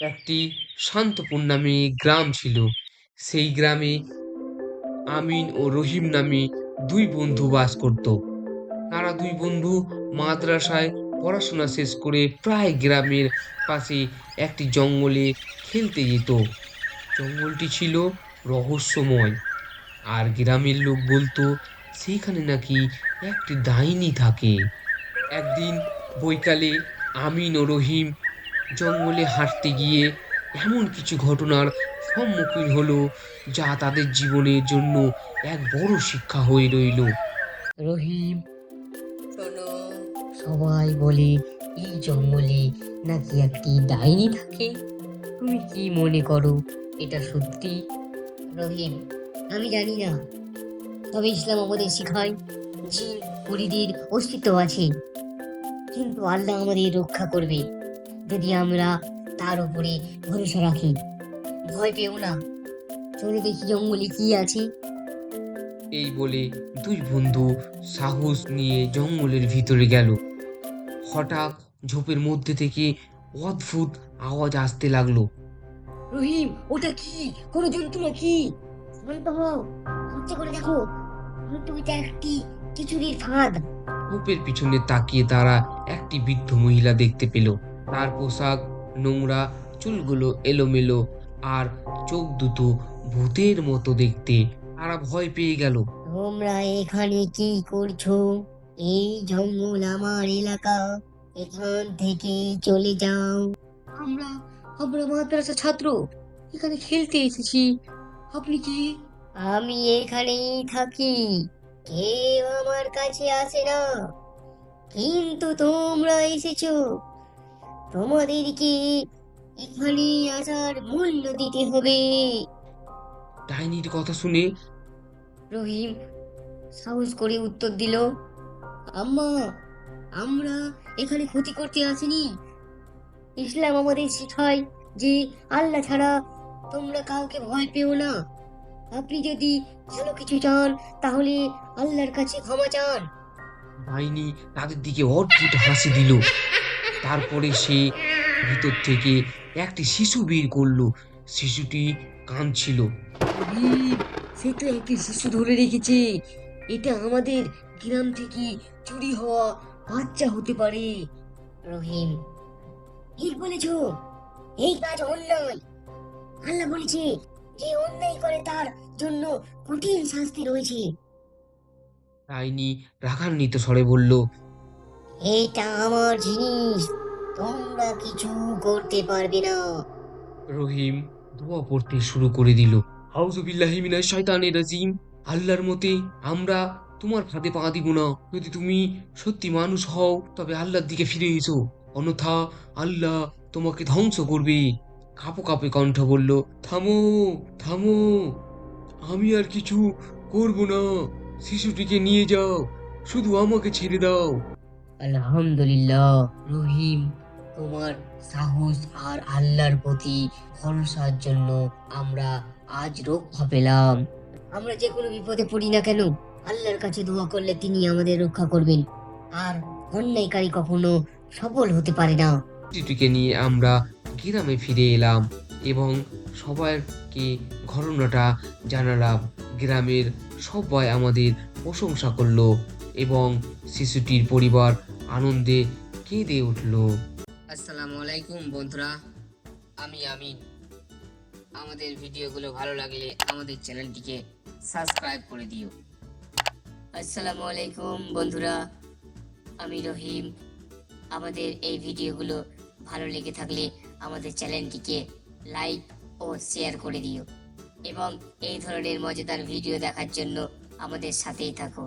একটি শান্তপুর নামে গ্রাম ছিল। সেই গ্রামে আমিন ও রহিম নামে দুই বন্ধু বাস করত। তারা দুই বন্ধু মাদ্রাসায় পড়াশোনা শেষ করে প্রায় গ্রামের পাশে একটি জঙ্গলে খেলতে যেত। জঙ্গলটি ছিল রহস্যময়। আর গ্রামের লোক বলতো সেইখানে নাকি একটি ডাইনি থাকে। একদিন বৈকালে আমিন ও রহিম জঙ্গলে হাঁটতে গিয়ে এমন কিছু ঘটনার সম্মুখীন হলো যা তাদের জীবনের জন্য এক বড় শিক্ষা হয়ে রইল। রহিম শোনো। সবাই বলে এই জঙ্গলে নাকি একটি ডাইনি থাকে? তুমি কি মনে করো এটা সত্যি? রহিম আমি জানি না। তবে ইসলাম আমাদের শেখায় জিন পরিদের অস্তিত্ব আছে। কিন্তু আল্লাহ আমাদের রক্ষা করবে। যদি আমরা তার উপরে ভরসা রাখি ভয় পেও না। চলে দেখি জঙ্গলে কি আছে। এই বলে দুই বন্ধু সাহস নিয়ে জঙ্গলের ভিতরে গেল। হঠাৎ ঝোপের মধ্যে থেকে অদ্ভুত আওয়াজ আসতে লাগল। রহিম ওটা কি? কোন জন্তু নাকি? শান্ত হও করে দেখো। এটা একটি খিচুড়ির ফাঁদ। ঝোপের পিছনে তাকিয়ে তারা একটি বৃদ্ধ মহিলা দেখতে পেল। তার পোশাক নোংরা চুলগুলো এলোমেলো আর চোখ দুটো ভূতের মতো দেখতে। তারা ভয় পেয়ে গেল। তোমরা এখানে কি করছ? এই জঙ্গল আমার এলাকা। এখান থেকে চলে যাও। আমরা আমরা মাদ্রাসা ছাত্র। এখানে খেলতে এসেছি। আপনি কি? আমি এখানেই থাকি। কেউ আমার কাছে আসে না। কিন্তু তোমরা এসেছ। তোমাদেরকে এখানে আসার মূল্য দিতে হবে। ডাইনির কথা শুনে রহিম সাহস করে উত্তর দিল আম্মা আমরা এখানে ক্ষতি করতে আসিনি। ইসলাম আমাদের শেখায় যে আল্লাহ ছাড়া তোমরা কাউকে ভয় পেও না। আপনি যদি ভালো কিছু চান তাহলে আল্লাহর কাছে ক্ষমা চান। ডাইনি তাদের দিকে অদ্ভুত হাসি দিল। তারপরে সে ভিতর থেকে একটি শিশু বের করল। শিশুটি কাঁদছিল। সে তো একটি শিশু ধরে রেখেছে। এটা আমাদের গ্রাম থেকে চুরি হওয়া বাচ্চা হতে পারে। রহিম ঠিক বলেছ। এই কাজ অন্যায়। আল্লাহ বলেছে যে অন্যায় করে তার জন্য কঠিন শাস্তি রয়েছে। ডাইনি রাগান্বিত স্বরে বলল এটা আমার জিনিস। তোমরা কিছু করতে পারবে না। রহিম, দোয়া পড়তে শুরু করে দিল। হাউজুবিল্লাহি মিনাশ শাইতানির রাজিম। আল্লাহর মতে, আমরা তোমার ফাঁদে পা দিব না। যদি তুমি সত্যি মানুষ হও, তবে আল্লাহর দিকে ফিরে এসো। অন্যথা আল্লাহ তোমাকে ধ্বংস করবে। কাঁপো কাঁপে কণ্ঠ বলল, থামো থামো। আমি আর কিছু করব না। শিশুটিকে নিয়ে যাও। শুধু আমাকে ছেড়ে দাও। আলহামদুলিল্লাহ, রহিম। তোমার সাহস আর আল্লাহর প্রতি ভরসার জন্য আমরা আজ রক্ষা পেলাম। আমরা যে কোনো বিপদে পড়ি না কেন, আল্লাহর কাছে দোয়া করলে তিনি আমাদের রক্ষা করবেন। আর অন্যায়কারী কখনো সফল হতে পারে না। শিশুটিকে নিয়ে আমরা গ্রামে ফিরে এলাম এবং সবাইকে ঘটনাটা জানালাম। গ্রামের সবাই আমাদের প্রশংসা করল। এবং শিশুটির পরিবার আনন্দে কেঁদে উঠল। আসসালামু আলাইকুম বন্ধুরা, আমি আমিন। আমাদের ভিডিওগুলো ভালো লাগলে আমাদের চ্যানেলটিকে সাবস্ক্রাইব করে দিও। আসসালামু আলাইকুম বন্ধুরা, আমি রহিম। আমাদের এই ভিডিওগুলো ভালো লেগে থাকলে আমাদের চ্যানেলটিকে লাইক ও শেয়ার করে দিও। এবং এই ধরনের মজাদার ভিডিও দেখার জন্য আমাদের সাথেই থাকো।